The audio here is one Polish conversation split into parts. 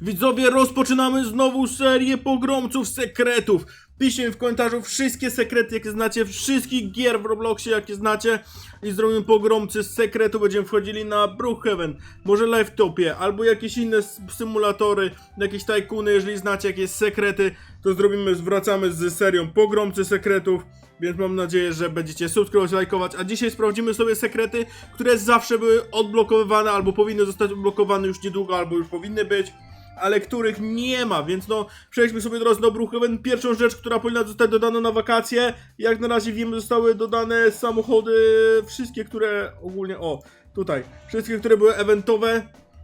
Widzowie, rozpoczynamy znowu serię pogromców sekretów. Piszcie w komentarzu wszystkie sekrety, jakie znacie, wszystkich gier w Robloxie, jakie znacie. I zrobimy pogromcy z sekretu. Będziemy wchodzili na Brookhaven, może Lifetopie, albo jakieś inne symulatory, jakieś tajkuny. Jeżeli znacie jakieś sekrety, to zrobimy, wracamy z serią pogromcy sekretów. Więc mam nadzieję, że będziecie subskrybować, lajkować. A dzisiaj sprawdzimy sobie sekrety, które zawsze były odblokowywane, albo powinny zostać odblokowane już niedługo, albo już powinny być ale których nie ma, więc no przejdźmy sobie teraz do Brookhaven. Pierwszą rzecz, która powinna zostać dodana na wakacje, jak na razie wiemy, zostały dodane samochody, wszystkie, które ogólnie, o, tutaj, wszystkie, które były eventowe,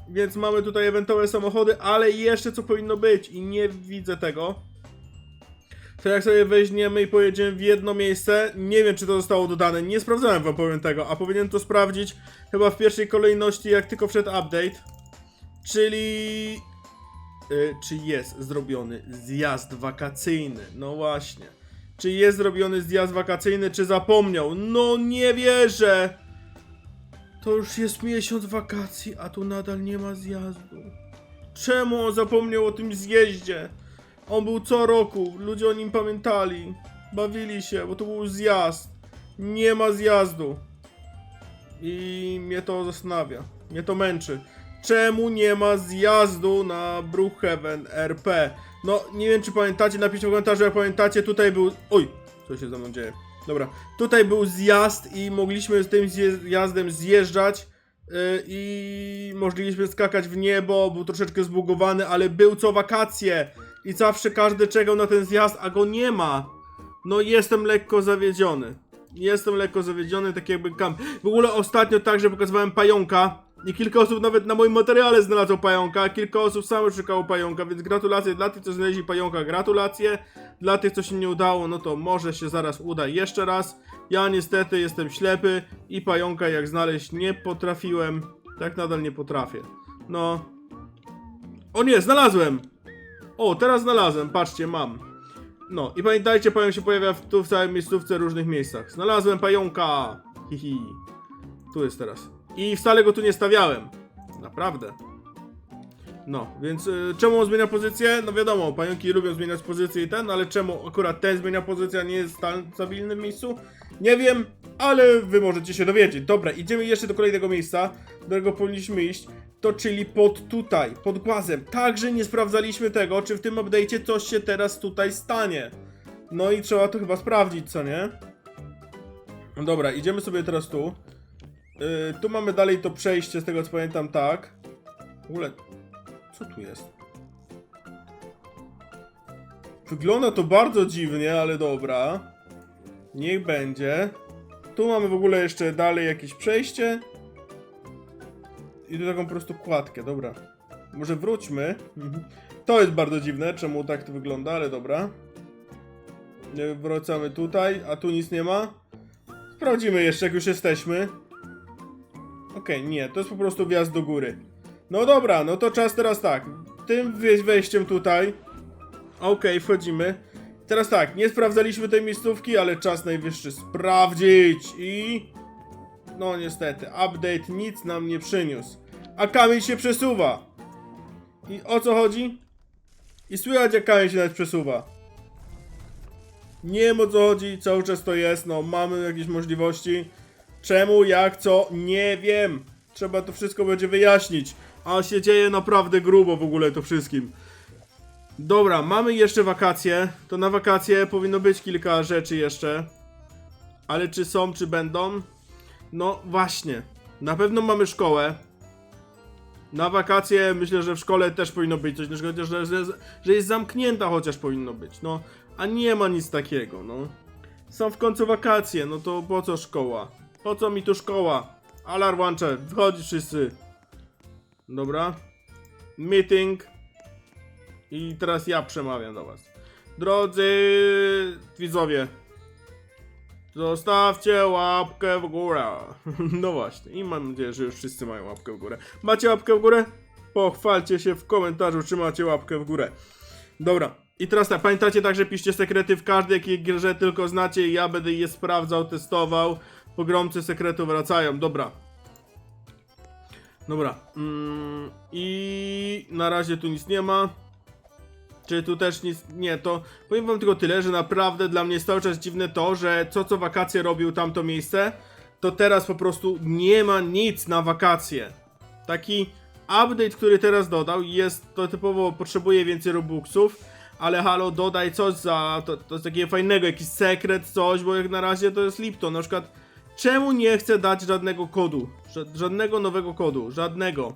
więc mamy tutaj eventowe samochody, ale jeszcze co powinno być i nie widzę tego. To jak sobie weźmiemy i pojedziemy w jedno miejsce, nie wiem czy to zostało dodane, nie sprawdzałem wam powiem tego, a powinien to sprawdzić chyba w pierwszej kolejności jak tylko wszedł update. Czyli czy jest zrobiony zjazd wakacyjny. No właśnie. Czy jest zrobiony zjazd wakacyjny, czy zapomniał? No nie wierzę! To już jest miesiąc wakacji, a tu nadal nie ma zjazdu. Czemu on zapomniał o tym zjeździe? On był co roku, ludzie o nim pamiętali. Bawili się, bo to był zjazd. Nie ma zjazdu. I mnie to zastanawia. Mnie to męczy. Czemu nie ma zjazdu na Brookhaven RP? No, nie wiem czy pamiętacie, napiszcie w komentarzu jak pamiętacie, tutaj był... Oj, co się ze mną dzieje? Dobra, tutaj był zjazd i mogliśmy z tym zjazdem zjeżdżać yy, i mogliśmy skakać w niebo, był troszeczkę zbugowany, ale był co wakacje i zawsze każdy czekał na ten zjazd, a go nie ma. No jestem lekko zawiedziony. Jestem lekko zawiedziony, tak jakby kam. W ogóle ostatnio także pokazywałem pająka. I kilka osób nawet na moim materiale znalazło pająka, kilka osób samo szukało pająka, więc gratulacje dla tych, co znaleźli pająka, gratulacje. Dla tych, co się nie udało, no to może się zaraz uda jeszcze raz. Ja niestety jestem ślepy i pająka jak znaleźć nie potrafiłem. Tak nadal nie potrafię. No. O nie, znalazłem! O, teraz znalazłem, patrzcie, mam. No i pamiętajcie, pająk się pojawia w, tu w całej miejscówce, różnych miejscach. Znalazłem pająka! Hihi. Tu jest teraz. I wcale go tu nie stawiałem. Naprawdę. No, więc y, czemu on zmienia pozycję? No wiadomo, pająki lubią zmieniać pozycję i ten, ale czemu akurat ten zmienia pozycję, a nie jest w stabilnym miejscu? Nie wiem, ale wy możecie się dowiedzieć. Dobra, idziemy jeszcze do kolejnego miejsca, do którego powinniśmy iść. To czyli pod tutaj, pod głazem. Także nie sprawdzaliśmy tego, czy w tym update'cie coś się teraz tutaj stanie. No i trzeba to chyba sprawdzić, co nie? Dobra, idziemy sobie teraz tu. Yy, tu mamy dalej to przejście, z tego co pamiętam, tak. W ogóle, co tu jest? Wygląda to bardzo dziwnie, ale dobra. Niech będzie. Tu mamy w ogóle jeszcze dalej jakieś przejście. I tu taką po prostu kładkę, dobra. Może wróćmy. Mhm. To jest bardzo dziwne, czemu tak to wygląda, ale dobra. Nie, Wracamy tutaj, a tu nic nie ma. Sprawdzimy jeszcze, jak już jesteśmy. Okej, nie, to jest po prostu wjazd do góry. No dobra, no to czas teraz tak. Tym wejś- wejściem tutaj. Okej, wchodzimy. Teraz tak, nie sprawdzaliśmy tej miejscówki, ale czas najwyższy sprawdzić i... No niestety, update nic nam nie przyniósł. A kamień się przesuwa. I o co chodzi? I słychać jak kamień się nawet przesuwa. Nie wiem o co chodzi, cały czas to jest, no mamy jakieś możliwości. Czemu, jak, co, nie wiem. Trzeba to wszystko będzie wyjaśnić. A się dzieje naprawdę grubo w ogóle to wszystkim. Dobra, mamy jeszcze wakacje. To na wakacje powinno być kilka rzeczy jeszcze. Ale czy są, czy będą? No właśnie. Na pewno mamy szkołę. Na wakacje myślę, że w szkole też powinno być coś, chociaż że, że, że jest zamknięta chociaż powinno być, no. A nie ma nic takiego, no. Są w końcu wakacje, no to po co szkoła? Po co mi tu szkoła? Alarm łącze, wchodzi wszyscy. Dobra. Meeting. I teraz ja przemawiam do was. Drodzy widzowie, zostawcie łapkę w górę. No właśnie, i mam nadzieję, że już wszyscy mają łapkę w górę. Macie łapkę w górę? Pochwalcie się w komentarzu, czy macie łapkę w górę. Dobra, i teraz tak, pamiętajcie także, piszcie sekrety w każdej jakiej grze tylko znacie i ja będę je sprawdzał, testował. Pogromcy sekretu wracają, dobra. Dobra. Mm, I na razie tu nic nie ma. Czy tu też nic. Nie, to powiem wam tylko tyle, że naprawdę dla mnie jest cały czas dziwne to, że co co wakacje robił tamto miejsce, to teraz po prostu nie ma nic na wakacje. Taki update, który teraz dodał, jest to typowo potrzebuje więcej robuxów, ale halo, dodaj coś za. To, to takiego fajnego, jakiś sekret, coś, bo jak na razie to jest Lipton. Na przykład, czemu nie chce dać żadnego kodu? Ża- Żadnego nowego kodu, żadnego.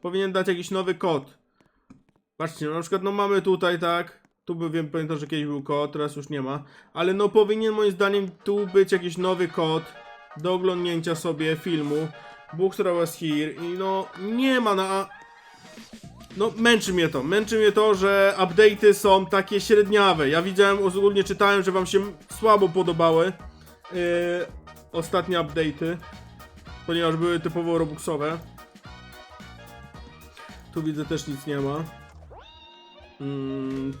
Powinien dać jakiś nowy kod. Patrzcie, na przykład, no mamy tutaj, tak. Tu by wiem, pamiętam, że kiedyś był kod, teraz już nie ma. Ale no powinien moim zdaniem tu być jakiś nowy kod do oglądnięcia sobie filmu. Bookstore was here i no nie ma na... No męczy mnie to, męczy mnie to, że update'y są takie średniawe. Ja widziałem, ogólnie czytałem, że wam się słabo podobały yy, ostatnie update'y, ponieważ były typowo robuxowe. Tu widzę też nic nie ma. Mm,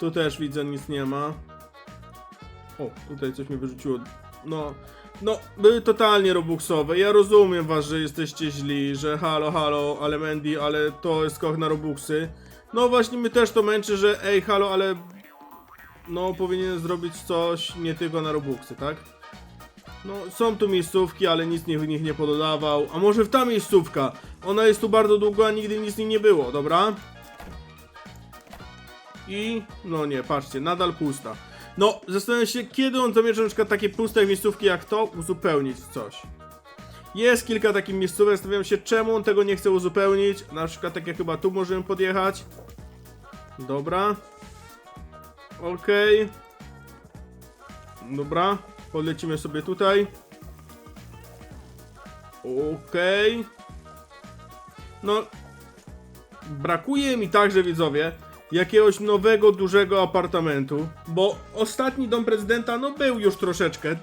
tu też widzę nic nie ma. O, tutaj coś mi wyrzuciło. No, no, były totalnie robuxowe. Ja rozumiem was, że jesteście źli, że halo, halo, ale Mandy, ale to jest skok na robuxy. No właśnie mnie też to męczy, że ej, halo, ale no powinien zrobić coś nie tylko na robuxy, tak? No, są tu miejscówki, ale nic nie, nich nie pododawał. A może w ta miejscówka? Ona jest tu bardzo długo, a nigdy nic z niej nie było, dobra? I no nie, patrzcie, nadal pusta. No, zastanawiam się, kiedy on zamierza na przykład takie puste miejscówki jak to uzupełnić coś. Jest kilka takich miejscówek, zastanawiam się, czemu on tego nie chce uzupełnić. Na przykład takie chyba tu możemy podjechać. Dobra. Okej. Dobra, podlecimy sobie tutaj. Okej. No, brakuje mi także, widzowie, jakiegoś nowego, dużego apartamentu, bo ostatni dom prezydenta, no był już troszeczkę,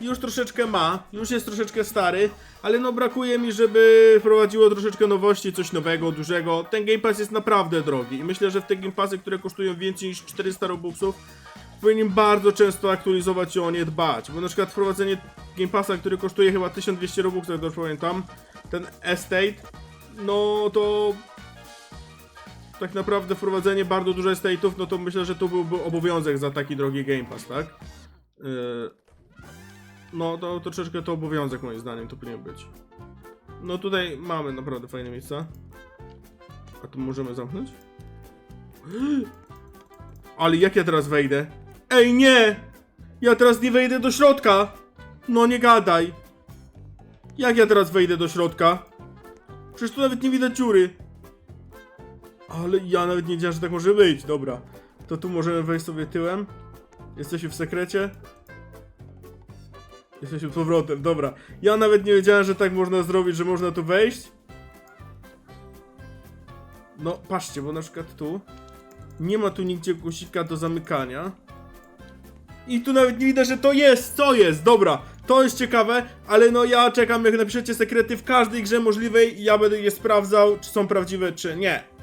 już troszeczkę ma, już jest troszeczkę stary, ale no brakuje mi, żeby wprowadziło troszeczkę nowości, coś nowego, dużego. Ten Game Pass jest naprawdę drogi i myślę, że w te Game Passy, które kosztują więcej niż 400 robuxów, powinien bardzo często aktualizować i o nie dbać, bo na przykład wprowadzenie Game Passa, który kosztuje chyba 1200 robuxów, jak dobrze pamiętam, ten Estate, no to tak naprawdę wprowadzenie bardzo dużo estate'ów, no to myślę, że to byłby obowiązek za taki drogi Game Pass, tak? Yy, no to troszeczkę to obowiązek moim zdaniem to powinien być. No tutaj mamy naprawdę fajne miejsca. A tu możemy zamknąć? Ale jak ja teraz wejdę? Ej nie! Ja teraz nie wejdę do środka! No nie gadaj! Jak ja teraz wejdę do środka? Przecież tu nawet nie widać dziury. Ale ja nawet nie wiedziałem, że tak może być. Dobra. To tu możemy wejść sobie tyłem. Jesteśmy w sekrecie. Jesteśmy z powrotem, dobra. Ja nawet nie wiedziałem, że tak można zrobić, że można tu wejść. No, patrzcie, bo na przykład tu nie ma tu nigdzie guzika do zamykania. I tu nawet nie widać, że to jest, co jest, dobra. To jest ciekawe, ale no ja czekam, jak napiszecie sekrety w każdej grze możliwej i ja będę je sprawdzał, czy są prawdziwe, czy nie.